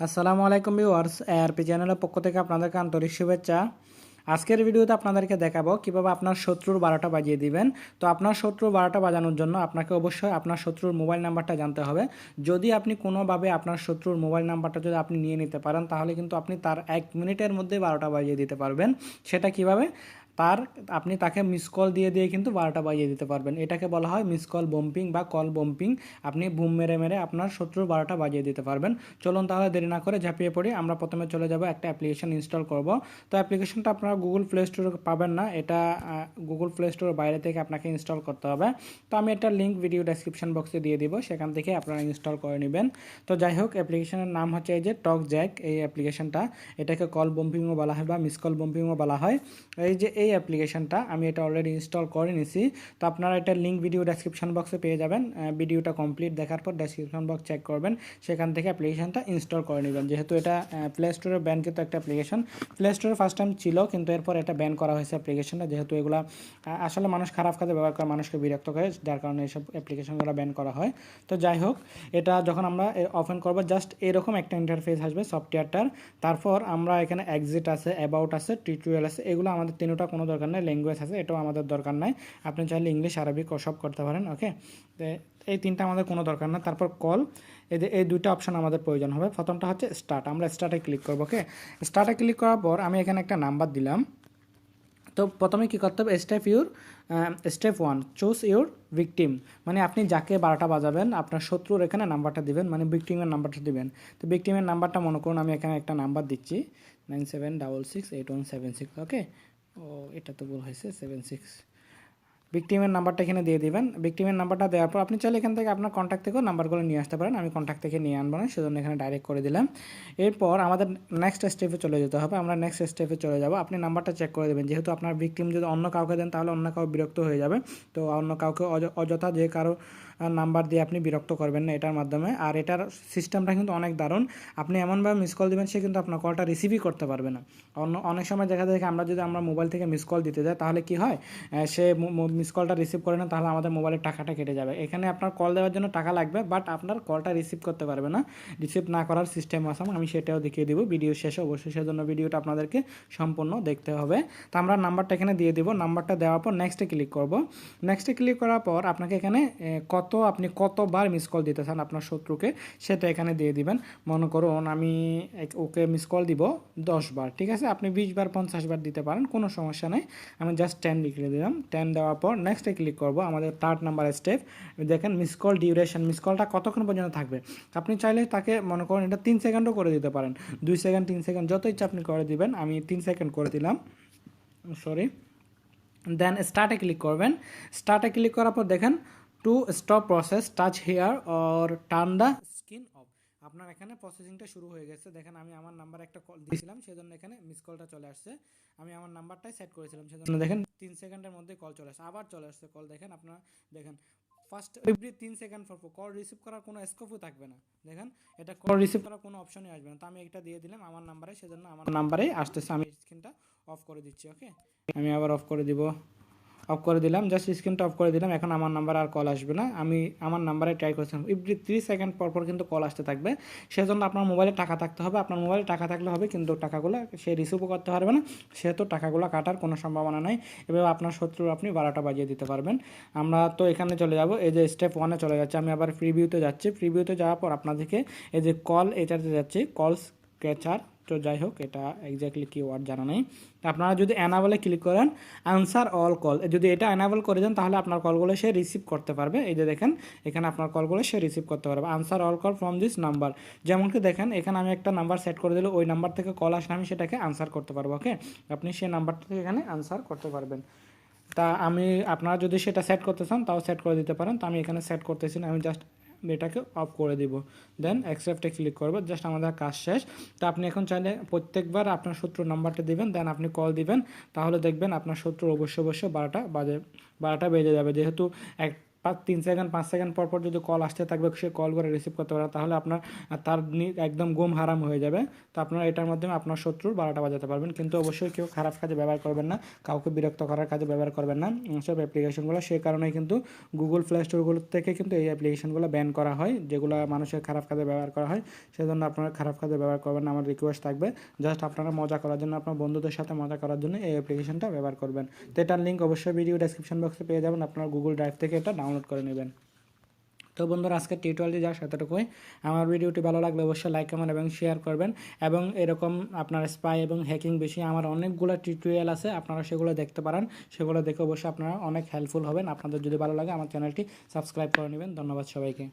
আসসালামু আলাইকুম viewers ARP চ্যানেলের পক্ষ থেকে আপনাদেরকে আন্তরিক শুভেচ্ছা। আজকের ভিডিওতে আপনাদেরকে দেখাবো কীভাবে আপনার শত্রুর বারোটা বাজিয়ে দিবেন। তো আপনার শত্রুর বারোটা বাজানোর জন্য আপনাকে অবশ্যই আপনার শত্রুর মোবাইল নাম্বারটা জানতে হবে। যদি আপনি কোনোভাবে আপনার শত্রুর মোবাইল নাম্বারটা যদি আপনি নিয়ে নিতে পারেন, তাহলে কিন্তু আপনি তার এক মিনিটের মধ্যে বারোটা বাজিয়ে দিতে পারবেন। সেটা কীভাবে? তার, আপনি তাকে মিস কল দিয়ে দিয়ে কিন্তু বারোটা বাজিয়ে দিতে পারবেন। এটাকে বলা হয় মিস কল বম্পিং বা কল বম্পিং আপনি বুম মেরে মেরে আপনার শত্রুর বারোটা বাজিয়ে দিতে পারবেন। চলুন তাহলে দেরি না করে ঝাঁপিয়ে পড়ি। আমরা প্রথমে চলে যাব একটা অ্যাপ্লিকেশন ইনস্টল করব। তো অ্যাপ্লিকেশনটা আপনারা গুগল প্লে স্টোরে পাবেন না। এটা গুগল প্লে স্টোরের বাইরে থেকে আপনাকে ইনস্টল করতে হবে। তো আমি একটা লিঙ্ক ভিডিও ডেসক্রিপশন বক্সে দিয়ে দিব। সেখান থেকে আপনারা ইনস্টল করে নেবেন। তো যাই হোক অ্যাপ্লিকেশনের নাম হচ্ছে এই যে টক জ্যাক এই অ্যাপ্লিকেশনটা এটাকে কল বম্পিংও বলা হয় বা মিস কল বম্পিংও বলা হয়। এই যে এই অ্যাপ্লিকেশনটা আমি এটা অলরেডি ইনস্টল করে নিছি। তো আপনারা এটা লিঙ্ক ভিডিও ডেসক্রিপশন বক্সে পেয়ে যাবেন। ভিডিওটা কমপ্লিট দেখার পর ডেসক্রিপশন বক্স চেক করবেন। সেখান থেকে অ্যাপ্লিকেশনটা ইনস্টল করে নেবেন। যেহেতু এটা প্লে স্টোরে ব্যান কিন্তু একটা অ্যাপ্লিকেশন প্লে স্টোরে ফার্স্ট টাইম ছিল, কিন্তু এরপর এটা ব্যান করা হয়েছে অ্যাপ্লিকেশনটা যেহেতু এগুলো আসলে মানুষ খারাপ কাজে ব্যবহার করে, মানুষকে বিরক্ত করে, যার কারণে এইসব অ্যাপ্লিকেশনগুলো ব্যান করা হয়। তো যাই হোক, এটা যখন আমরা ওপেন করব জাস্ট এরকম একটা ইন্টারফেস আসবে সফটওয়্যারটার তারপর আমরা এখানে এক্সিট আছে অ্যাবাউট আছে টিউটোরিয়াল আছে, এগুলো আমাদের তিনটা কোনো দরকার নেই ল্যাঙ্গুয়েজ আছে, এটাও আমাদের দরকার নাই। আপনি চাইলে ইংলিশ আরবিক সব করতে পারেন ওকে এই তিনটা আমাদের কোনো দরকার না। তারপর কল এই যে, এই দুইটা অপশন আমাদের প্রয়োজন হবে। প্রথমটা হচ্ছে স্টার্ট আমরা স্টার্টে ক্লিক করব ওকে স্টার্টে ক্লিক করার পর আমি এখানে একটা নাম্বার দিলাম। তো প্রথমে কী করতে হবে? Step your step one choose your victim মানে আপনি যাকে বারোটা বাজাবেন, আপনার শত্রুর এখানে নাম্বারটা দিবেন মানে ভিকটিমের নাম্বারটা দিবেন। তো ভিকটিমের নাম্বারটা মনে করুন, আমি এখানে একটা নাম্বার দিচ্ছি nine seven double six eight one seven six okay ও, এটা তো ভুল হয়েছে সেভেন সিক্স ভিকটিমের নাম্বারটা এখানে দিয়ে দিবেন। ভিকটিমের নাম্বারটা দেওয়ার পর আপনি চাইলে এখান থেকে আপনার কন্ট্যাক্ট থেকেও নাম্বারগুলো নিয়ে আসতে পারেন। আমি কন্ট্যাক্ট থেকে নিয়ে আনব না, সেজন্য এখানে ডাইরেক্ট করে দিলাম। এরপর আমাদের নেক্সট স্টেপে চলে যেতে হবে। আমরা নেক্সট স্টেপে চলে যাব। আপনি নাম্বারটা চেক করে দেবেন। যেহেতু আপনার ভিকটিম যদি অন্য কাউকে দেন, তাহলে অন্য কাউ বিরক্ত হয়ে যাবে। তো অন্য কাউকে অযথা যে কারও নাম্বার দিয়ে আপনি বিরক্ত করবেন না এটার মাধ্যমে। আর এটার সিস্টেমটা কিন্তু অনেক দারুণ। আপনি এমনভাবে মিস কল দেবেন, সে কিন্তু আপনার কলটা রিসিভই করতে পারবে না। অন্য, অনেক সময় দেখা যায় আমরা যদি আমরা মোবাইল থেকে মিস কল দিতে যাই, তাহলে কি হয় সে মিস কলটা রিসিভ করে না, তাহলে আমাদের মোবাইলের টাকাটা কেটে যাবে। এখানে আপনার কল দেওয়ার জন্য টাকা লাগবে বাট আপনার কলটা রিসিভ করতে পারবে না। রিসিভ না করার সিস্টেম আছে আমি সেটাও দেখিয়ে দিব। ভিডিও শেষে অবশ্যই সেজন্য ভিডিওটা আপনাদেরকে সম্পূর্ণ দেখতে হবে। তো আমরা নাম্বারটা এখানে দিয়ে দিব। নাম্বারটা দেওয়ার পর নেক্সটে ক্লিক করব। নেক্সটে ক্লিক করার পর আপনাকে এখানে কত আপনি কতবার মিস কল দিতে চান আপনার শত্রুকে, সেটা এখানে দিয়ে দিবেন। মনে করুন আমি ওকে মিস কল দিব দশ বার ঠিক আছে? আপনি বিশ বার পঞ্চাশ বার দিতে পারেন, কোনো সমস্যা নেই। আমি জাস্ট টেন লিখে দিলাম। টেন দেওয়ার পর নেক্সটে ক্লিক করব, আমাদের থার্ড নাম্বার স্টেপ দেখেন মিস কল ডিউরেশন মিস কলটা কতক্ষণ পর্যন্ত থাকবে? আপনি চাইলে তাকে, মনে করেন এটা তিন সেকেন্ডও করে দিতে পারেন। দুই সেকেন্ড তিন সেকেন্ড যত ইচ্ছা আপনি করে দিবেন, আমি তিন সেকেন্ড করে দিলাম। সরি দেন স্টার্টে ক্লিক করবেন। স্টার্টে ক্লিক করার পর দেখেন to stop process touch here or turn the screen off আপনার এখানে প্রসেসিংটা শুরু হয়ে গেছে। দেখেন আমি আমার নাম্বার একটা কল দিয়েছিলাম সেজন্য এখানে মিস কলটা চলে আসছে। আমি আমার নাম্বারটাই সেট করেছিলাম সেজন্য দেখেন। তিন সেকেন্ডের মধ্যে কল চলে আসছে। আবার চলে আসছে কল দেখেন আপনারা দেখেন ফার্স্ট এভরি তিন সেকেন্ড পর কল রিসিভ করার কোনো স্কোপও থাকবে না। দেখেন এটা কল রিসিভ করার কোনো অপশনই আসবে না। তো আমি এটা দিয়ে দিলাম আমার নাম্বারে সেজন্য আমার নাম্বারেই আসতেছে আমি স্ক্রিনটা অফ করে দিচ্ছি ওকে আমি আবার অফ করে দিব। অফ করে দিলাম জাস্ট স্ক্রিনটা অফ করে দিলাম, এখন আমার নাম্বার আর কল আসবে না। আমি আমার নাম্বারে ট্রাই করেছিলাম। এভরি থ্রি সেকেন্ড পর পর কিন্তু কল আসতে থাকবে, সেজন্য আপনার মোবাইলে টাকা থাকতে হবে। আপনার মোবাইলে টাকা থাকলে হবে, কিন্তু টাকাগুলো সে রিসিভও করতে পারবে না, সেহেতু টাকাগুলো কাটার কোনো সম্ভাবনা নাই। এভাবে আপনার শত্রু আপনি বারোটা বাজিয়ে দিতে পারবেন। আমরা তো এখানে চলে যাব, এই যে স্টেপ ওয়ানে চলে যাচ্ছে। আমি আবার প্রিভিউতে যাচ্ছি। প্রিভিউতে যাওয়ার পর আপনাদেরকে এই যে কল এটাতে যাচ্ছি। কলস ক্যাচার তো যাই হোক, এটা এক্স্যাক্টলি কি ওয়ার্ড জানা নেই। আপনারা যদি অ্যানাবলে ক্লিক করেন আনসার অল কল যদি এটা অ্যানাবল করে দেন, তাহলে আপনার কলগুলো সে রিসিভ করতে পারবে। এই যে দেখেন, এখানে আপনার কলগুলো সে রিসিভ করতে পারবে। Answer all call from this number যেমন কি দেখেন, এখানে আমি একটা নাম্বার সেট করে দিলে, ওই নাম্বার থেকে কল আসলে আমি সেটাকে আনসার করতে পারব ওকে আপনি সেই নাম্বারটা থেকে এখানে আনসার করতে পারবেন। তা আমি, আপনারা যদি সেটা সেট করতে চান, তাও সেট করে দিতে পারেন। তো আমি এখানে সেট করতেছি না, আমি জাস্ট এটাকে অফ করে দিব। দেন অ্যাকসেপ্টে ক্লিক করব জাস্ট আমাদের কাজ শেষ। তো আপনি এখন চাইলে প্রত্যেকবার আপনার সূত্র নাম্বারটা দিবেন দেন আপনি কল দিবেন। তাহলে দেখবেন আপনার শত্রু অবশ্যই অবশ্যই বারোটা বাজে, বারোটা বেজে যাবে। যেহেতু এক পাঁচ, তিন সেকেন্ড পাঁচ সেকেন্ড পর পর যদি কল আসতে থাকবে, সে কল করে রিসিভ করতে পারে তাহলে আপনার তার একদম গুম হারাম হয়ে যাবে। তো আপনারা এটার মাধ্যমে আপনার শত্রুর বারোটা বাজাতে পারবেন। কিন্তু অবশ্যই কেউ খারাপ কাজে ব্যবহার করবেন না, কাউকে বিরক্ত করার কাজে ব্যবহার করবেন না। সব অ্যাপ্লিকেশনগুলো সেই কারণেই কিন্তু গুগল প্লে স্টোরগুলো থেকে কিন্তু এই অ্যাপ্লিকেশনগুলো ব্যান করা হয়, যেগুলো মানুষের খারাপ কাজে ব্যবহার করা হয়। সেজন্য আপনারা খারাপ কাজে ব্যবহার করবেন না, আমার রিকোয়েস্ট থাকবে। জাস্ট আপনারা মজা করার জন্য, আপনার বন্ধুদের সাথে মজা করার জন্য এই অ্যাপ্লিকেশনটা ব্যবহার করবেন। তো এটার লিঙ্ক অবশ্যই ভিডিও ডেসক্রিপশন বক্সে পেয়ে যাবেন। আপনারা গুগল ড্রাইভ থেকে এটা ডাউনলোড করে নেবেন। তো বন্ধুরা আজকের টিউটোরিয়ালটি যা সেতটুকুই আমার ভিডিওটি ভালো লাগলে অবশ্যই লাইক কমেন্ট এবং শেয়ার করবেন। এবং এরকম আপনার স্পাই এবং হ্যাকিং বিষয়ে আমার অনেকগুলো টিউটোরিয়াল আছে, আপনারা সেগুলো দেখতে পারেন। সেগুলো দেখে অবশ্যই আপনারা অনেক হেল্পফুল হবেন। আপনাদের যদি ভালো লাগে, আমার চ্যানেলটি সাবস্ক্রাইব করে নেবেন। ধন্যবাদ সবাইকে।